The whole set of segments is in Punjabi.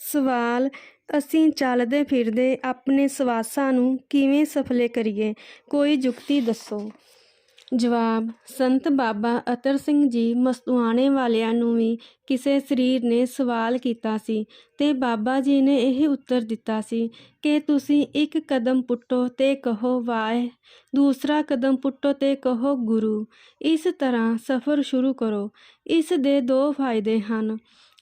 ਸਵਾਲ, ਅਸੀਂ ਚੱਲਦੇ ਫਿਰਦੇ ਆਪਣੇ ਸਵਾਸਾਂ ਨੂੰ ਕਿਵੇਂ ਸਫਲੇ ਕਰੀਏ? ਕੋਈ ਜੁਗਤੀ ਦੱਸੋ। ਜਵਾਬ, ਸੰਤ ਬਾਬਾ ਅਤਰ ਸਿੰਘ ਜੀ ਮਸਤੂਆਣੇ ਵਾਲਿਆਂ ਨੂੰ ਵੀ ਕਿਸੇ ਸਰੀਰ ਨੇ ਸਵਾਲ ਕੀਤਾ ਸੀ ਤੇ ਬਾਬਾ ਜੀ ਨੇ ਇਹ ਉੱਤਰ ਦਿੱਤਾ ਸੀ ਕਿ ਤੁਸੀਂ ਇੱਕ ਕਦਮ ਪੁੱਟੋ ਤੇ ਕਹੋ, ਵਾਹਿ! ਦੂਸਰਾ ਕਦਮ ਪੁੱਟੋ ਤੇ ਕਹੋ, ਗੁਰੂ! ਇਸ ਤਰ੍ਹਾਂ ਸਫ਼ਰ ਸ਼ੁਰੂ ਕਰੋ। ਇਸ ਦੇ ਦੋ ਫਾਇਦੇ ਹਨ।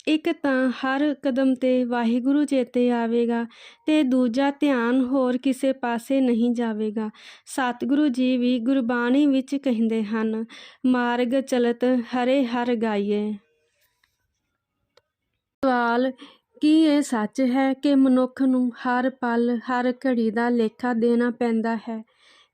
ਇੱਕ ਤਾਂ ਹਰ ਕਦਮ ਤੇ ਵਾਹਿਗੁਰੂ ਚੇਤੇ ਆਵੇਗਾ ਤੇ ਦੂਜਾ ਧਿਆਨ ਹੋਰ ਕਿਸੇ ਪਾਸੇ ਨਹੀਂ ਜਾਵੇਗਾ। ਸਤਿਗੁਰੂ ਜੀ ਵੀ ਗੁਰਬਾਣੀ ਵਿੱਚ ਕਹਿੰਦੇ ਹਨ, ਮਾਰਗ ਚਲਤ ਹਰੇ ਹਰ ਗਾਈਏ। ਸਵਾਲ, ਕੀ ਇਹ ਸੱਚ ਹੈ ਕਿ ਮਨੁੱਖ ਨੂੰ ਹਰ ਪਲ ਹਰ ਘੜੀ ਦਾ ਲੇਖਾ ਦੇਣਾ ਪੈਂਦਾ ਹੈ?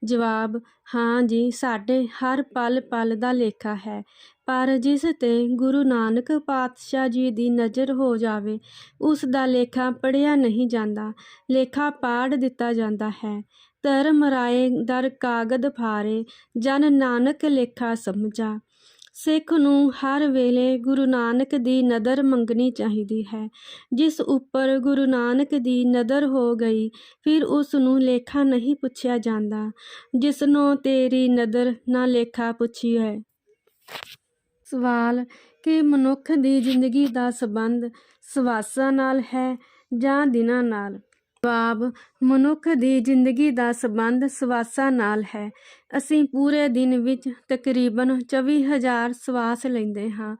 ਜਵਾਬ, ਹਾਂ ਜੀ, ਸਾਡੇ ਹਰ ਪਲ ਪਲ ਦਾ ਲੇਖਾ ਹੈ। ਪਰ ਜਿਸ ਤੇ ਗੁਰੂ ਨਾਨਕ ਪਾਤਸ਼ਾਹ ਜੀ ਦੀ ਨਜ਼ਰ ਹੋ ਜਾਵੇ, ਉਸ ਦਾ ਲੇਖਾ ਪੜਿਆ ਨਹੀਂ ਜਾਂਦਾ। ਲੇਖਾ ਪਾੜ ਦਿੱਤਾ ਜਾਂਦਾ ਹੈ। ਧਰਮ ਰਾਏ ਦਰ ਕਾਗਦ ਫਾਰੇ ਜਨ ਨਾਨਕ ਲੇਖਾ ਸਮਝਾ। ਸਿੱਖ ਨੂੰ ਹਰ ਵੇਲੇ ਗੁਰੂ ਨਾਨਕ ਦੀ ਨਦਰ ਮੰਗਣੀ ਚਾਹੀਦੀ ਹੈ। ਜਿਸ ਉੱਪਰ ਗੁਰੂ ਨਾਨਕ ਦੀ ਨਦਰ ਹੋ ਗਈ, ਫਿਰ ਉਸ ਨੂੰ ਲੇਖਾ ਨਹੀਂ ਪੁੱਛਿਆ ਜਾਂਦਾ। ਜਿਸਨੋਂ ਤੇਰੀ ਨਦਰ ਨਾ ਲੇਖਾ ਪੁੱਛੀ ਹੈ ਸਵਾਲ, ਕਿ ਮਨੁੱਖ ਦੀ ਜ਼ਿੰਦਗੀ ਦਾ ਸੰਬੰਧ ਸਵਾਸਾਂ ਨਾਲ ਹੈ ਜਾਂ ਦਿਨਾਂ ਨਾਲ? ਜਵਾਬ ਮਨੁੱਖ ਦੀ ਜ਼ਿੰਦਗੀ ਦਾ ਸੰਬੰਧ ਸਵਾਸਾਂ ਨਾਲ ਹੈ। ਅਸੀਂ ਪੂਰੇ ਦਿਨ ਵਿੱਚ ਤਕਰੀਬਨ 24000 ਸਵਾਸ ਲੈਂਦੇ ਹਾਂ।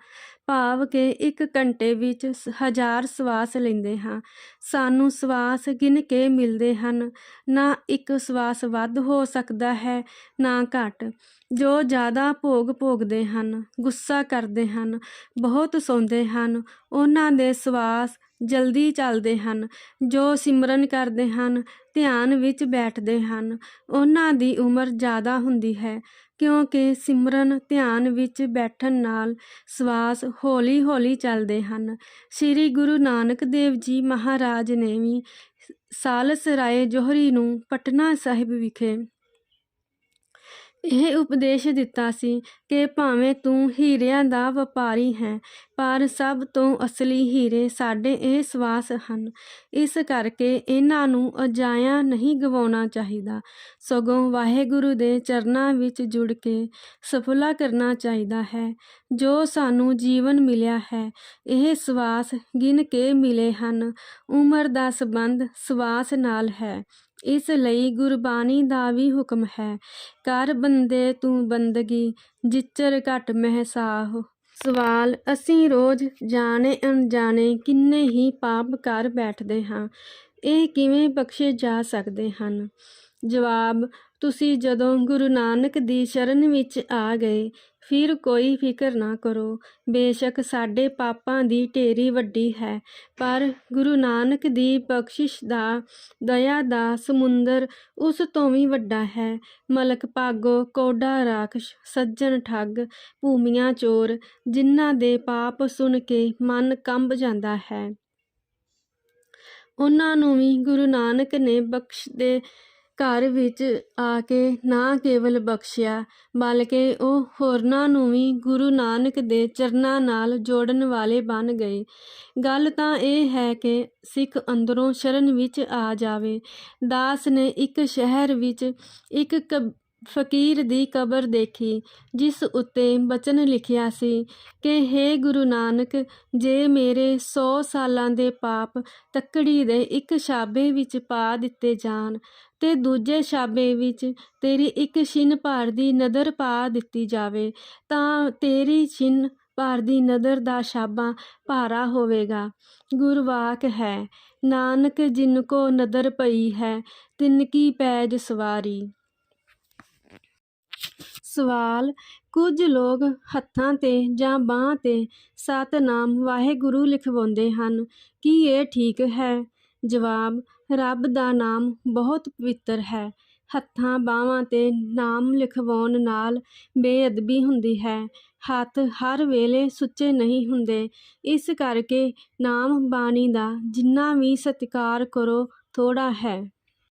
ਭਾਵ ਕਿ ਇੱਕ ਘੰਟੇ ਵਿੱਚ ਸ- ਹਜ਼ਾਰ ਸਵਾਸ ਲੈਂਦੇ ਹਾਂ। ਸਾਨੂੰ ਸਵਾਸ ਗਿਣ ਕੇ ਮਿਲਦੇ ਹਨ। ਨਾ ਇੱਕ ਸਵਾਸ ਵੱਧ ਹੋ ਸਕਦਾ ਹੈ, ਨਾ ਘੱਟ। ਜੋ ਜ਼ਿਆਦਾ ਭੋਗ ਭੋਗਦੇ ਹਨ, ਗੁੱਸਾ ਕਰਦੇ ਹਨ, ਬਹੁਤ ਸੌਂਦੇ ਹਨ, ਉਹਨਾਂ ਦੇ ਸਵਾਸ ਜਲਦੀ ਚੱਲਦੇ ਹਨ, ਜੋ ਸਿਮਰਨ ਕਰਦੇ ਹਨ, ਧਿਆਨ ਵਿੱਚ ਬੈਠਦੇ ਹਨ। ਉਹਨਾਂ ਦੀ ਉਮਰ ਜ਼ਿਆਦਾ ਹੁੰਦੀ ਹੈ, ਕਿਉਂਕਿ ਸਿਮਰਨ ਧਿਆਨ ਵਿੱਚ ਬੈਠਣ ਨਾਲ ਸਵਾਸ ਹੌਲੀ-ਹੌਲੀ ਚੱਲਦੇ ਹਨ। ਸ੍ਰੀ ਗੁਰੂ ਨਾਨਕ ਦੇਵ ਜੀ ਮਹਾਰਾਜ ਨੇ ਵੀ ਸਾਲਸ ਰਾਏ ਜੋਹਰੀ ਨੂੰ ਪਟਨਾ ਸਾਹਿਬ ਵਿਖੇ ਇਹ ਉਪਦੇਸ਼ ਦਿੱਤਾ ਸੀ ਕਿ ਭਾਵੇਂ ਤੂੰ ਹੀਰਿਆਂ ਦਾ ਵਪਾਰੀ ਹੈ, ਪਰ ਸਭ ਤੋਂ ਅਸਲੀ ਹੀਰੇ ਸਾਡੇ ਇਹ ਸਵਾਸ ਹਨ। ਇਸ ਕਰਕੇ ਇਹਨਾਂ ਨੂੰ ਅਜਾਇਆ ਨਹੀਂ ਗਵਾਉਣਾ ਚਾਹੀਦਾ। ਸਗੋਂ ਵਾਹਿਗੁਰੂ ਦੇ ਚਰਨਾਂ ਵਿੱਚ ਜੁੜ ਕੇ ਸਫਲਾ ਕਰਨਾ ਚਾਹੀਦਾ ਹੈ। ਜੋ ਸਾਨੂੰ ਜੀਵਨ ਮਿਲਿਆ ਹੈ, ਇਹ ਸਵਾਸ ਗਿਣ ਕੇ ਮਿਲੇ ਹਨ। ਉਮਰ ਦਾ ਸੰਬੰਧ ਸਵਾਸ ਨਾਲ ਹੈ। ਇਸ ਲਈ ਗੁਰਬਾਣੀ ਦਾ ਵੀ ਹੁਕਮ ਹੈ, ਕਰ ਬੰਦੇ ਤੂੰ ਬੰਦਗੀ, ਜਿਚਰ ਘਟ ਮਹਿਸਾਹ। ਸਵਾਲ, ਅਸੀਂ ਰੋਜ਼ ਜਾਣੇ ਅਣਜਾਣੇ ਕਿੰਨੇ ਹੀ ਪਾਪ ਕਰ ਬੈਠਦੇ ਹਾਂ, ਇਹ ਕਿਵੇਂ ਬਖਸ਼ੇ ਜਾ ਸਕਦੇ ਹਨ? ਜਵਾਬ, ਤੁਸੀਂ ਜਦੋਂ ਗੁਰੂ ਨਾਨਕ ਦੀ ਸ਼ਰਨ ਵਿੱਚ ਆ ਗਏ ਫਿਰ ਕੋਈ ਫਿਕਰ ਨਾ ਕਰੋ। ਬੇਸ਼ੱਕ ਸਾਡੇ ਪਾਪਾਂ ਦੀ ਢੇਰੀ ਵੱਡੀ ਹੈ, ਪਰ ਗੁਰੂ ਨਾਨਕ ਦੀ ਬਖਸ਼ਿਸ਼ ਦਾ, ਦਇਆ ਦਾ ਸਮੁੰਦਰ ਉਸ ਤੋਂ ਵੀ ਵੱਡਾ ਹੈ। ਮਲਕ ਭਾਗੋ, ਕੋਡਾ, ਰਾਖਸ਼, ਸੱਜਣ ਠੱਗ, ਭੂਮੀਆਂ ਚੋਰ, ਜਿਨ੍ਹਾਂ ਦੇ ਪਾਪ ਸੁਣ ਕੇ ਮਨ ਕੰਬ ਜਾਂਦਾ ਹੈ। ਉਹਨਾਂ ਨੂੰ ਵੀ ਗੁਰੂ ਨਾਨਕ ਨੇ ਬਖਸ਼ ਦੇ ਘਰ ਵਿੱਚ ਆ ਕੇ ਨਾ ਕੇਵਲ ਬਖਸ਼ਿਆ, ਬਲਕਿ ਉਹ ਹੋਰਨਾਂ ਨੂੰ ਵੀ ਗੁਰੂ ਨਾਨਕ ਦੇ ਚਰਨਾਂ ਨਾਲ ਜੋੜਨ ਵਾਲੇ ਬਣ ਗਏ। ਗੱਲ ਤਾਂ ਇਹ ਹੈ ਕਿ ਸਿੱਖ ਅੰਦਰੋਂ ਸ਼ਰਨ ਵਿੱਚ ਆ ਜਾਵੇ। ਦਾਸ ਨੇ ਇੱਕ ਸ਼ਹਿਰ ਵਿੱਚ ਇੱਕ ਕ ਫਕੀਰ ਦੀ ਕਬਰ ਦੇਖੀ, ਜਿਸ ਉੱਤੇ ਬਚਨ ਲਿਖਿਆ ਸੀ ਕਿ हे ਗੁਰੂ ਨਾਨਕ, ਜੇ ਮੇਰੇ 100 ਸਾਲਾਂ ਦੇ ਪਾਪ ਤੱਕੜੀ ਦੇ ਇੱਕ ਛਾਬੇ ਵਿੱਚ ਪਾ ਦਿੱਤੇ ਜਾਣ, ਤੇ ਦੂਜੇ ਛਾਬੇ ਵਿੱਚ ਤੇਰੀ ਇੱਕ ਛਿਨ ਭਾਰ ਦੀ ਨਦਰ ਪਾ ਦਿੱਤੀ ਜਾਵੇ, ਤਾਂ ਤੇਰੀ ਛਿਨ ਭਾਰ ਦੀ ਨਦਰ ਦਾ ਛਾਬਾ ਭਾਰਾ ਹੋਵੇਗਾ। ਗੁਰਵਾਕ ਹੈ, ਨਾਨਕ ਜਿਨ ਕੋ ਨਦਰ ਪਈ ਹੈ, ਤਿਨ ਕੀ ਪੈਜ ਸਵਾਰੀ। ਸਵਾਲ, ਕੁਝ ਲੋਕ ਹੱਥਾਂ ਤੇ ਜਾਂ ਬਾਂਹ ਤੇ ਸਤਨਾਮ ਵਾਹਿਗੁਰੂ ਲਿਖਵਾਉਂਦੇ ਹਨ, ਕੀ ਇਹ ਠੀਕ ਹੈ? ਜਵਾਬ, ਰੱਬ ਦਾ ਨਾਮ ਬਹੁਤ ਪਵਿੱਤਰ ਹੈ। ਹੱਥਾਂ, ਬਾਹਾਂ ਤੇ ਨਾਮ ਲਿਖਵਾਉਣ ਨਾਲ ਬੇਅਦਬੀ ਹੁੰਦੀ ਹੈ। ਹੱਥ ਹਰ ਵੇਲੇ ਸੁੱਚੇ ਨਹੀਂ ਹੁੰਦੇ। ਇਸ ਕਰਕੇ ਨਾਮ ਬਾਣੀ ਦਾ ਜਿੰਨਾ ਵੀ ਸਤਿਕਾਰ ਕਰੋ, ਥੋੜ੍ਹਾ ਹੈ।